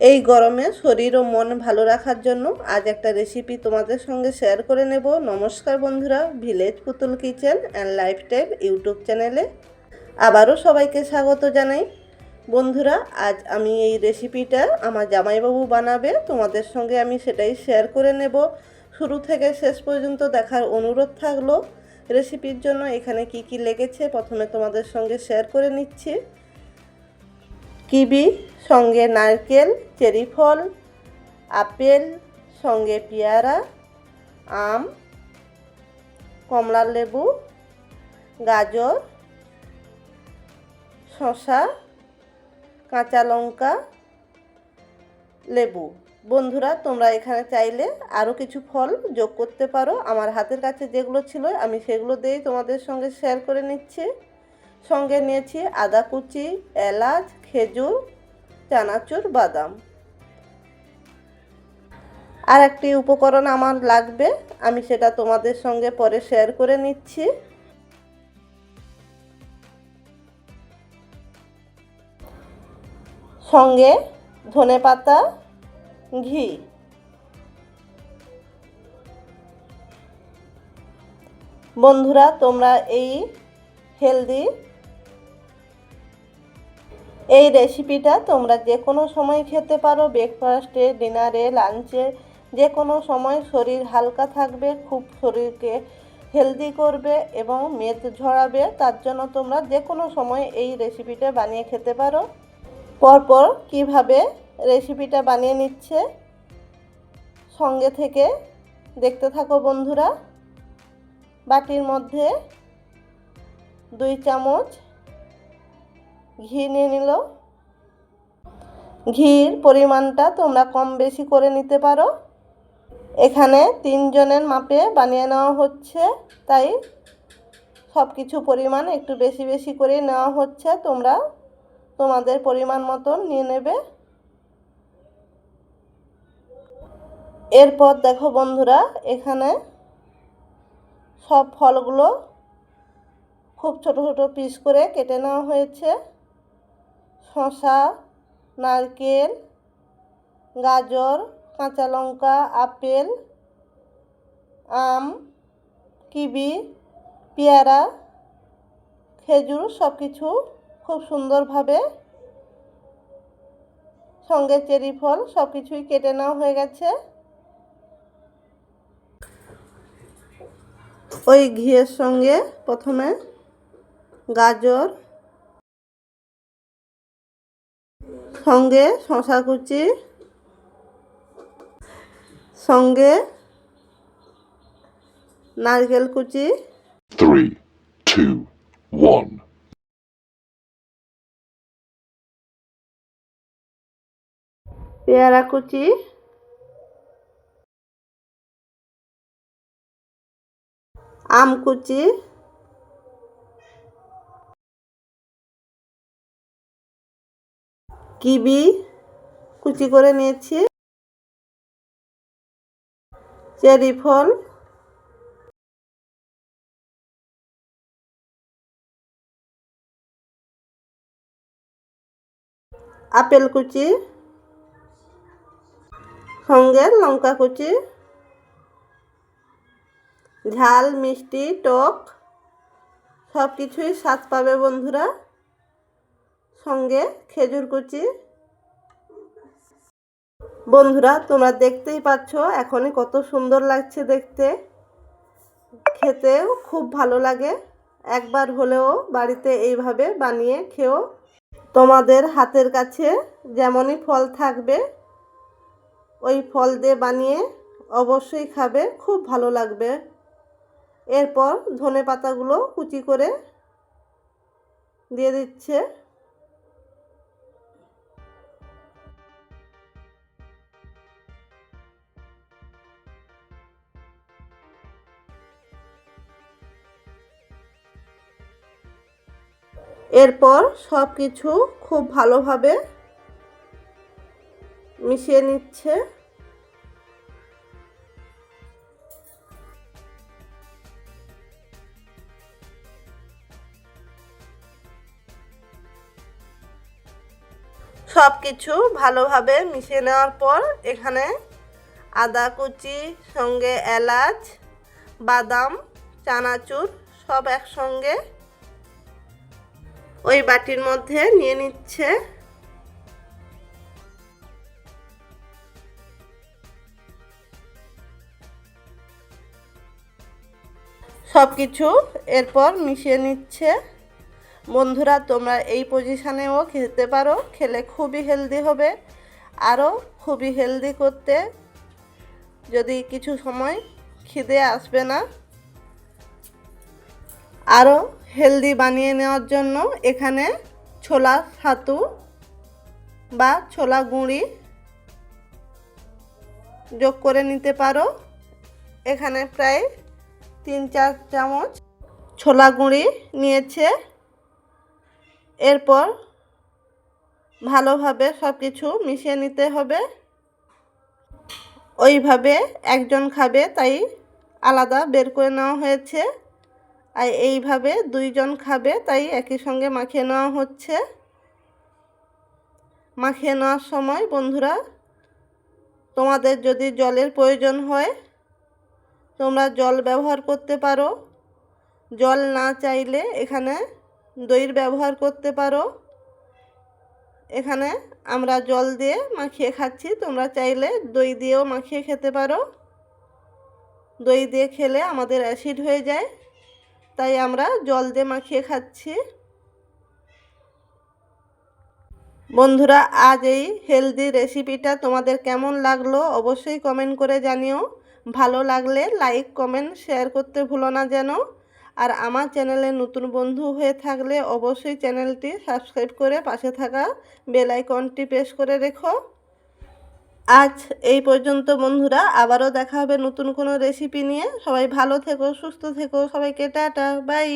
এই গরমে শরীর ও মন ভালো রাখার জন্য আজ একটা রেসিপি তোমাদের সঙ্গে শেয়ার করে নেব। নমস্কার বন্ধুরা ভিলেজ পুতুল কিচেন অ্যান্ড লাইফস্টাইল ইউটিউব চ্যানেলে আবারও সবাইকে স্বাগত জানাই। বন্ধুরা, আজ আমি এই রেসিপিটা আমার জামাইবাবু বানাবে, তোমাদের সঙ্গে আমি সেটাই শেয়ার করে নেব। শুরু থেকে শেষ পর্যন্ত দেখার অনুরোধ থাকল। রেসিপির জন্য এখানে কি কি লেগেছে, প্রথমে তোমাদের সঙ্গে শেয়ার করে নিচ্ছি। কিবি, সঙ্গে নারকেল, চেরি ফল, আপেল, সঙ্গে পেয়ারা, আম, কমলা লেবু, গাজর, শসা, কাঁচা লঙ্কা, লেবু। বন্ধুরা, তোমরা এখানে চাইলে আরও কিছু ফল যোগ করতে পারো। আমার হাতের কাছে যেগুলো ছিল, আমি সেগুলো দিয়েই তোমাদের সঙ্গে শেয়ার করে নিচ্ছি। সঙ্গে নিয়েছি আদা কুচি, এলাচ, খেজুর, চানাচুর, বাদাম। আর একটি উপকরণ আমার লাগবে, আমি সেটা তোমাদের সঙ্গে পরে শেয়ার করে নিচ্ছি। সঙ্গে ধনে পাতা, ঘি। বন্ধুরা, তোমরা এই হেলদি এই রেসিপিটা তোমরা যে কোনো সময় খেতে পারো ব্রেকফাস্টে ডিনারে লাঞ্চে যে কোনো সময় শরীর হালকা থাকবে, খুব শরীরকে হেলদি করবে এবং মেদ ঝরাবে, তার জন্য তোমরা যে কোনো সময় এই রেসিপিটা বানিয়ে খেতে পারো। পরপর কীভাবে রেসিপিটা বানিয়ে নিচ্ছে, সঙ্গে থেকে দেখতে থাকো বন্ধুরা। বাটির মধ্যে দুই চামচ ঘি নিয়ে নিল। ঘির পরিমাণটা তোমরা কম বেশি করে নিতে পারো। এখানে তিনজনের মাপে বানিয়ে নেওয়া হচ্ছে, তাই সব কিছু পরিমাণ একটু বেশি বেশি করে নেওয়া হচ্ছে। তোমরা তোমাদের পরিমাণ মতন নিয়ে নেবে। এরপর দেখো বন্ধুরা, এখানে সব ফলগুলো খুব ছোট ছোট পিস করে কেটে নেওয়া হয়েছে। শসা, নারকেল, গাজর, কাঁচা লঙ্কা, আপেল, আম, কিবি, পেয়ারা, খেজুর সব কিছু খুব সুন্দরভাবে সঙ্গে চেরি ফল সব কিছুই কেটে নেওয়া হয়ে গেছে। ওই ঘিয়ের সঙ্গে প্রথমে গাজর সঙ্গে শশা কুচি সঙ্গে নারকেল কুচি। Three, two, one. পেয়ারা কুচি। আম কুচি। কিবি কুচি করে নিয়েছি। চেরি ফল। আপেল কুচি। সঙ্গে লঙ্কা কুচি। ঝাল, মিষ্টি, টক সব কিছুই স্বাদ পাবে বন্ধুরা। সঙ্গে খেজুর কুচি। বন্ধুরা, তোমরা দেখতেই পাচ্ছ এখনই কত সুন্দর লাগছে দেখতে। খেতেও খুব ভালো লাগে। একবার হলেও বাড়িতে এইভাবে বানিয়ে খেও। তোমাদের হাতের কাছে যেমনই ফল থাকবে, ওই ফল দিয়ে বানিয়ে অবশ্যই খাবে, খুব ভালো লাগবে। এরপর ধনে পাতাগুলো কুচি করে দিয়ে দিচ্ছে। এরপর সব কিছু খুব ভালোভাবে মিশিয়ে নিচ্ছে। সব কিছু ভালোভাবে মিশিয়ে নেওয়ার পর এখানে আদা কুচি, সঙ্গে এলাচ, বাদাম, চানাচুর সব একসঙ্গে ওই বাটির মধ্যে নিয়ে নিচ্ছে। সব কিছু এরপর মিশিয়ে নিচ্ছে। বন্ধুরা, তোমরা এই পজিশানেও খেতে পারো। খেলে খুবই হেলদি হবে। আরও খুবই হেলদি করতে। যদি কিছু সময় খিদে আসবে না আরও হেলদি বানিয়ে নেওয়ার জন্য এখানে ছোলা, ছাতু বা ছোলা গুঁড়ি যোগ করে নিতে পারো। এখানে প্রায় তিন চার চামচ ছোলা গুঁড়ি নিয়েছে। এরপর ভালোভাবে সব কিছু মিশিয়ে নিতে হবে। ওইভাবে একজন খাবে, তাই আলাদা বের করে নেওয়া হয়েছে। আর এইভাবে দুইজন খাবে, তাই একই সঙ্গে মাখিয়ে নেওয়া হচ্ছে। মাখিয়ে নেওয়ার সময় বন্ধুরা, তোমাদের যদি জলের প্রয়োজন হয়, তোমরা জল ব্যবহার করতে পারো। জল না চাইলে এখানে দইয়ের ব্যবহার করতে পারো। এখানে আমরা জল দিয়ে মাখিয়ে খাচ্ছি, তোমরা চাইলে দই দিয়েও মাখিয়ে খেতে পারো। দই দিয়ে খেলে আমাদের অ্যাসিড হয়ে যায়। তাই আমরা জল দিয়ে মাখিয়ে খাচ্ছি। বন্ধুরা, আজ এই হেলদি রেসিপিটা তোমাদের কেমন লাগল অবশ্যই কমেন্ট করে জানিও। ভালো লাগলে লাইক কমেন্ট শেয়ার করতে ভুলো না যেন। আর আমার চ্যানেলে নতুন বন্ধু হয়ে থাকলে অবশ্যই চ্যানেলটি সাবস্ক্রাইব করে পাশে থাকা বেল আইকনটি প্রেস করে রেখো। আজ এই পর্যন্ত, বন্ধুরা। আবারও দেখা হবে নতুন কোনো রেসিপি নিয়ে। সবাই ভালো থেকো, সুস্থ থেকো। সবাইকে টাটা, বাই।